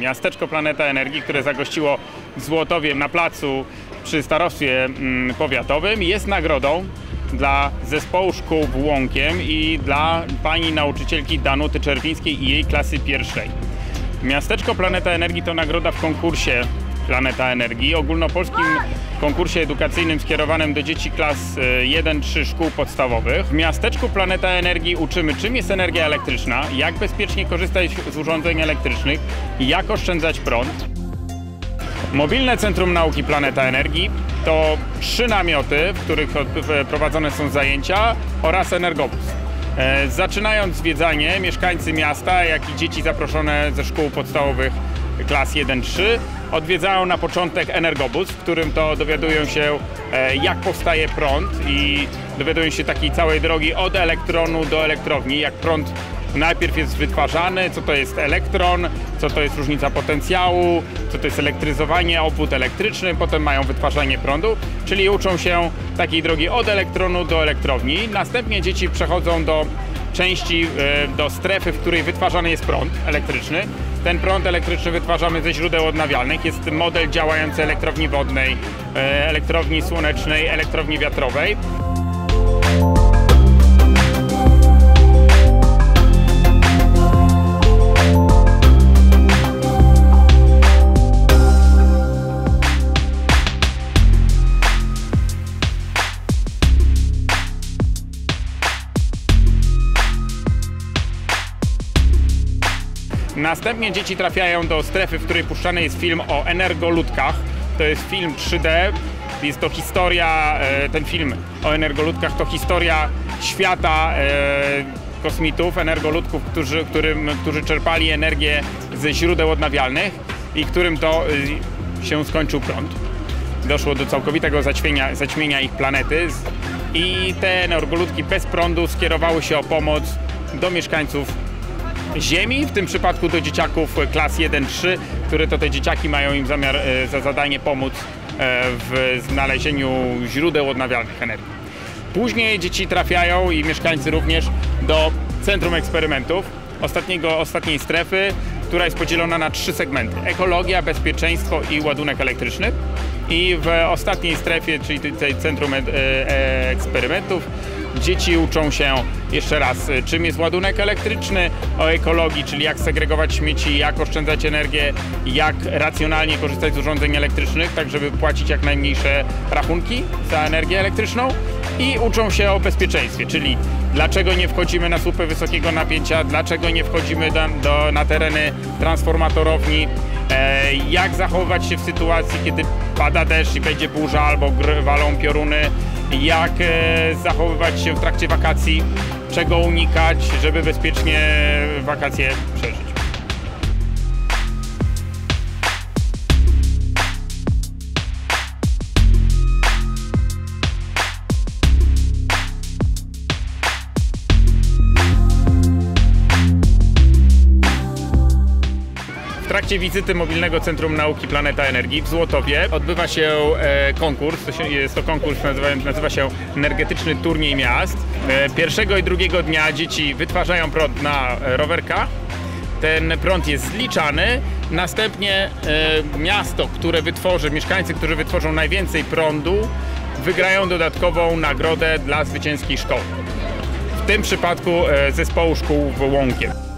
Miasteczko Planeta Energii, które zagościło w Złotowie na placu przy starostwie mm, powiatowym jest nagrodą dla zespołu szkół w Łąkiem i dla pani nauczycielki Danuty Czerwińskiej i jej klasy pierwszej. Miasteczko Planeta Energii to nagroda w konkursie Planeta Energii, ogólnopolskim konkursie edukacyjnym skierowanym do dzieci klas e, 1-3 szkół podstawowych. W miasteczku Planeta Energii uczymy, czym jest energia elektryczna, jak bezpiecznie korzystać z urządzeń elektrycznych, jak oszczędzać prąd. Mobilne Centrum Nauki Planeta Energii to trzy namioty, w których prowadzone są zajęcia oraz energobus. E, Zaczynając zwiedzanie, mieszkańcy miasta, jak i dzieci zaproszone ze szkół podstawowych klas 1-3 odwiedzają na początek energobus, w którym to dowiadują się e, jak powstaje prąd i dowiadują się takiej całej drogi od elektronu do elektrowni, jak prąd najpierw jest wytwarzany, co to jest elektron, co to jest różnica potencjału, co to jest elektryzowanie, obwód elektryczny, potem mają wytwarzanie prądu, czyli uczą się takiej drogi od elektronu do elektrowni. Następnie dzieci przechodzą do części, e, do strefy, w której wytwarzany jest prąd elektryczny. Ten prąd elektryczny wytwarzamy ze źródeł odnawialnych. Jest model działający elektrowni wodnej, e, elektrowni słonecznej, elektrowni wiatrowej. Następnie dzieci trafiają do strefy, w której puszczany jest film o energoludkach. To jest film 3D. Jest to historia, e, ten film o energoludkach to historia świata e, kosmitów, energoludków, którzy, którym, którzy czerpali energię ze źródeł odnawialnych i którym to e, się skończył prąd. Doszło do całkowitego zaćmienia, zaćmienia ich planety i te energoludki bez prądu skierowały się o pomoc do mieszkańców Ziemi, w tym przypadku do dzieciaków klas 1-3, które to te dzieciaki mają im zamiar e, za zadanie pomóc e, w znalezieniu źródeł odnawialnych energii. Później dzieci trafiają i mieszkańcy również do Centrum Eksperymentów, ostatniego, ostatniej strefy, która jest podzielona na trzy segmenty. Ekologia, bezpieczeństwo i ładunek elektryczny. I w ostatniej strefie, czyli tej Centrum e, Eksperymentów, Dzieci uczą się jeszcze raz, y, czym jest ładunek elektryczny, o ekologii, czyli jak segregować śmieci, jak oszczędzać energię, jak racjonalnie korzystać z urządzeń elektrycznych, tak żeby płacić jak najmniejsze rachunki za energię elektryczną. I uczą się o bezpieczeństwie, czyli dlaczego nie wchodzimy na słupy wysokiego napięcia, dlaczego nie wchodzimy do, do, na tereny transformatorowni, e, jak zachowywać się w sytuacji, kiedy pada deszcz i będzie burza albo gr- walą pioruny, jak e, zachowywać się w trakcie wakacji, czego unikać, żeby bezpiecznie wakacje przeżyć. Trakcie wizyty Mobilnego Centrum Nauki Planeta Energii w Złotowie odbywa się e, konkurs. Jest to konkurs, nazywa, nazywa się Energetyczny Turniej Miast. E, pierwszego i drugiego dnia dzieci wytwarzają prąd na e, rowerkach. Ten prąd jest zliczany. Następnie miasto, które wytworzy, mieszkańcy, którzy wytworzą najwięcej prądu, wygrają dodatkową nagrodę dla zwycięskiej szkoły. W tym przypadku zespołu szkół w Łąkiem.